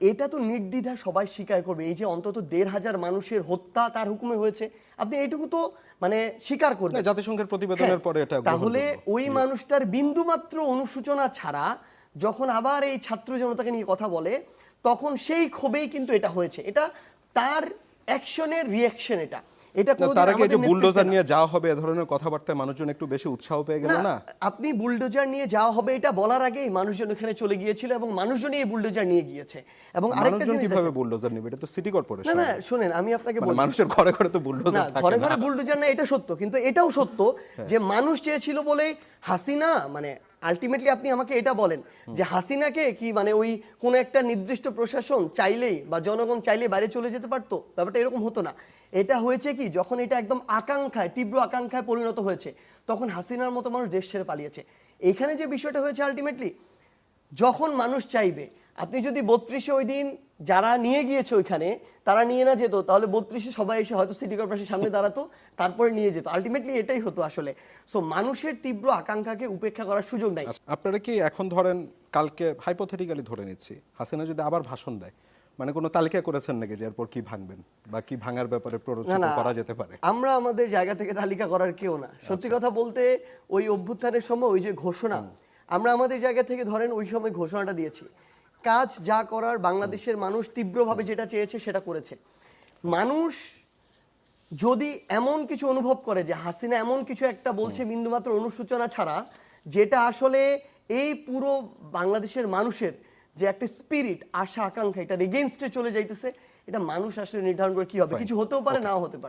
এটা তো নির্দ্বিধা সবাই স্বীকার করবে। এই যে অন্তত দেড় হাজার মানুষের হত্যা তার হুকুমে হয়েছে আপনি এইটুকু তো মানে স্বীকার করবেন। জাতিসংঘের প্রতিবেদনের হ্যাঁ, পরে এটা তাহলে ওই মানুষটার বিন্দুমাত্র অনুসূচনা ছাড়া যখন আবার এই ছাত্র জনতাকে নিয়ে কথা বলে তখন সেই ক্ষোভেই কিন্তু এটা হয়েছে। এটা তার অ্যাকশনের রিয়াকশন এটা। এটা না, তার আগে যে বুলডোজার নিয়ে যাওয়া হবে এ ধরনের কথাবার্তায় মানুষজন একটু বেশি উৎসাহ পেয়ে গেল না আপনি বুলডোজার নিয়ে যাওয়া হবে এটা বলার আগেই মানুষজন এখানে চলে গিয়েছিল এবং মানুষজনই এই বুলডোজার নিয়ে গিয়েছে। এবং আরেকটা জিনিস কীভাবে বুলডোজার নেবে? এটা তো সিটি না কর্পোরেশন। না শুনেন আমি আপনাকে মানে বলি মানুষের ঘরে ঘরে তো না বুলডোজার থাকে ঘরে না। ঘরে বুলডোজার না এটা সত্য। কিন্তু এটাও সত্য যে মানুষ চেয়েছিল বলে হাসিনা মানে আলটিমেটলি আপনি আমাকে এটা বলেন যে হাসিনাকে কি মানে ওই কোন একটা নির্দিষ্ট প্রশাসন চাইলেই বা জনগণ চাইলে বাইরে চলে যেতে পারতো? ব্যাপারটা এরকম হতো না। এটা হয়েছে কি, যখন এটা একদম আকাঙ্ক্ষায়, তীব্র আকাঙ্ক্ষায় পরিণত হয়েছে, তখন হাসিনার মতো মানুষ দেশ ছেড়ে পালিয়েছে। এখানে যে বিষয়টা হয়েছে আলটিমেটলি যখন মানুষ চাইবে আপনি যদি বত্রিশে ওই দিন যারা নিয়ে গিয়েছে ওইখানে তারা নিয়ে না যেত তাহলে বত্রিশে সবাই এসে হয়তো সিটি কর্পোরেশনের সামনে দাঁড়াতো তারপরে নিয়ে যেত। আলটিমেটলি এটাই হতো আসলে। সো মানুষের তীব্র আকাঙ্ক্ষাকে উপেক্ষা করার সুযোগ নাই। আচ্ছা, আপনারা কি এখন ধরেন কালকে হাইপোথেটিক্যালি ধরে নিচ্ছি হাসিনা যদি আবার ভাষণ দেয় মানে কোনো তালিকা করেছেন নাকি যে এরপর কি ভাঙবেন? বা কি ভাঙার ব্যাপারে না প্ররোচিত না করা যেতে পারে? আমরা আমাদের জায়গা থেকে তালিকা করার কেউ না। সত্যি কথা বলতে ওই অভ্যুত্থানের সময় ওই যে ঘোষণা আমরা আমাদের জায়গা থেকে ধরেন ওই সময় ঘোষণাটা দিয়েছি। কাজ যা করার বাংলাদেশের মানুষ তীব্রভাবে যেটা চেয়েছে সেটা করেছে। মানুষ যদি এমন কিছু অনুভব করে যে হাসিনা এমন কিছু একটা বলছে বিন্দুমাত্র অনুসূচনা ছাড়া যেটা আসলে এই পুরো বাংলাদেশের মানুষের যে একটা স্পিরিট আশা আকাঙ্ক্ষা এটা এগেনস্টে চলে যাইতেছে এটা মানুষ আসলে নির্ধারণ করে কি হবে। কিছু হতেও পারে নাও হতে পারে।